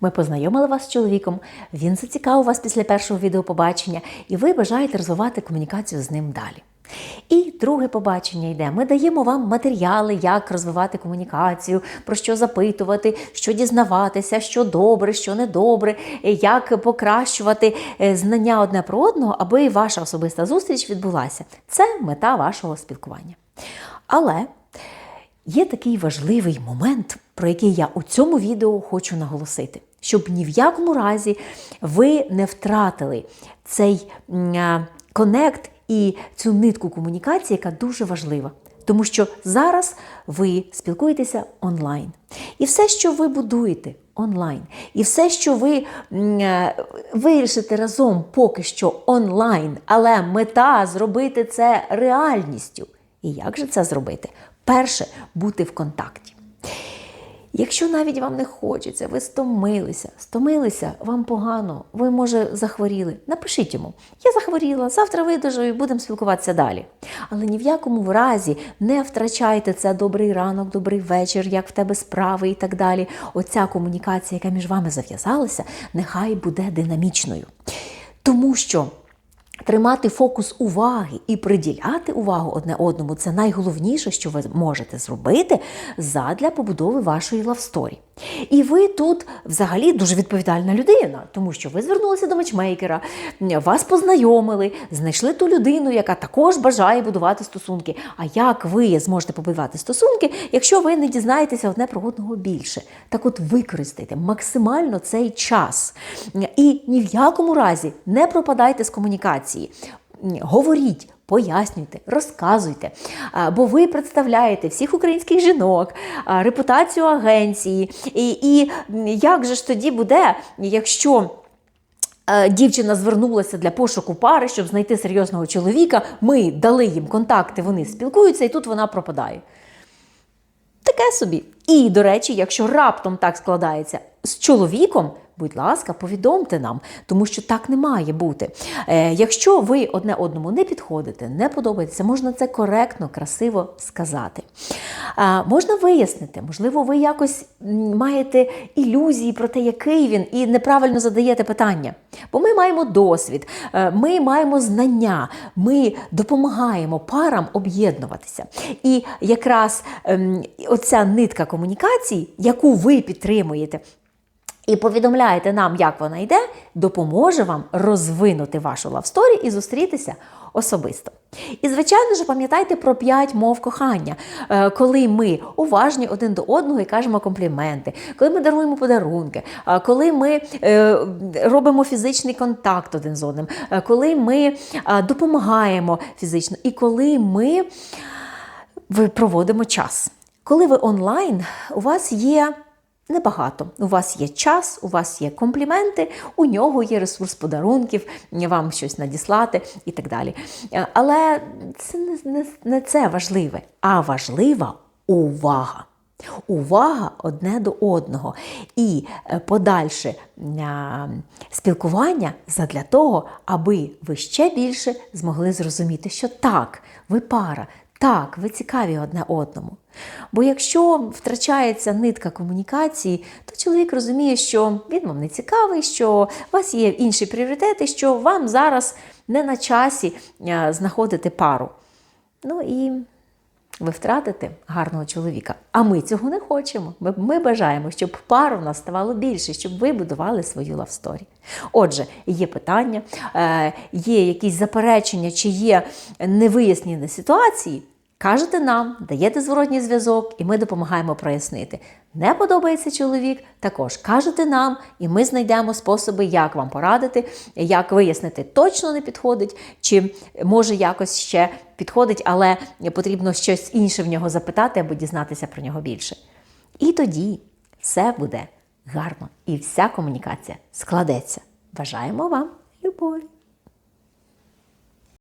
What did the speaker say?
Ми познайомили вас з чоловіком, він зацікавив вас після першого відеопобачення, і ви бажаєте розвивати комунікацію з ним далі. І друге побачення йде. Ми даємо вам матеріали, як розвивати комунікацію, про що запитувати, що дізнаватися, що добре, що недобре, як покращувати е, знання одне про одного, аби ваша особиста зустріч відбулася. Це мета вашого спілкування. Але Є такий важливий момент, про який я у цьому відео хочу наголосити, щоб ні в якому разі ви не втратили цей конект і цю нитку комунікації, яка дуже важлива. Тому що зараз ви спілкуєтеся онлайн. І все, що ви будуєте онлайн, і все, що ви вирішите разом поки що онлайн, але мета зробити це реальністю. І як же це зробити? Перше бути в контакті. Якщо навіть вам не хочеться, ви стомилися, стомилися, вам погано, ви, може, захворіли. Напишіть йому: я захворіла, завтра видужу і будемо спілкуватися далі. Але ні в якому разі не втрачайте це добрий ранок, добрий вечір, як в тебе справи і так далі. Оця комунікація, яка між вами зав'язалася, нехай буде динамічною. Тому що Тримати фокус уваги і приділяти увагу одне одному це найголовніше, що ви можете зробити задля побудови вашої лавсторі. І ви тут взагалі дуже відповідальна людина, тому що ви звернулися до матчмейкера, вас познайомили, знайшли ту людину, яка також бажає будувати стосунки. А як ви зможете побудувати стосунки, якщо ви не дізнаєтеся одне про одного більше? Так от використайте максимально цей час. І ні в якому разі не пропадайте з комунікації. Говоріть, пояснюйте, розказуйте. Бо ви представляєте всіх українських жінок, репутацію агенції. І, і як же ж тоді буде, якщо. е, Дівчина звернулася для пошуку пари, щоб знайти серйозного чоловіка. Ми дали їм контакти, вони спілкуються, і тут вона пропадає. Таке собі. І, до речі, якщо раптом так складається з чоловіком, будь ласка, повідомте нам, тому що так не має бути. Е, якщо ви одне одному не підходите, не подобається, можна це коректно, красиво сказати. Е, можна вияснити, можливо, ви якось маєте ілюзії про те, який він, і неправильно задаєте питання. Бо ми маємо досвід, е, ми маємо знання, ми допомагаємо парам об'єднуватися. І якраз ем, оця нитка комунікацій, яку ви підтримуєте, і повідомляєте нам, як вона йде, допоможе вам розвинути вашу лавсторі і зустрітися особисто. І, звичайно ж, пам'ятайте про п'ять мов кохання, Е, коли ми уважні один до одного і кажемо компліменти, коли ми даруємо подарунки, е, коли ми е, робимо фізичний контакт один з одним, коли ми допомагаємо фізично, і коли ми проводимо час. Коли ви онлайн, у вас є небагато. У вас є час, у вас є компліменти, у нього є ресурс подарунків, вам щось надіслати і так далі. Е, Але це не, не, не це важливе, а важлива увага. Увага одне до одного і е, подальше а, спілкування задля того, аби ви ще більше змогли зрозуміти, що так, ви пара, так, ви цікаві одне одному. Бо якщо втрачається нитка комунікації, то чоловік розуміє, що він вам не цікавий, що у вас є інші пріоритети, що вам зараз не на часі знаходити пару. Ну і ви втратите гарного чоловіка. А ми цього не хочемо. Ми, ми бажаємо, щоб пар у нас ставало більше, щоб ви будували свою лавсторі. Отже, є питання, е, є якісь заперечення, чи є невияснені ситуації. Кажете нам, даєте зворотній зв'язок, і ми допомагаємо прояснити. Не подобається чоловік, також кажете нам, і ми знайдемо способи, як вам порадити, як вияснити, точно не підходить, чи може якось ще підходить, але потрібно щось інше в нього запитати або дізнатися про нього більше. І тоді все буде гарно, і вся комунікація складеться. Бажаємо вам любові!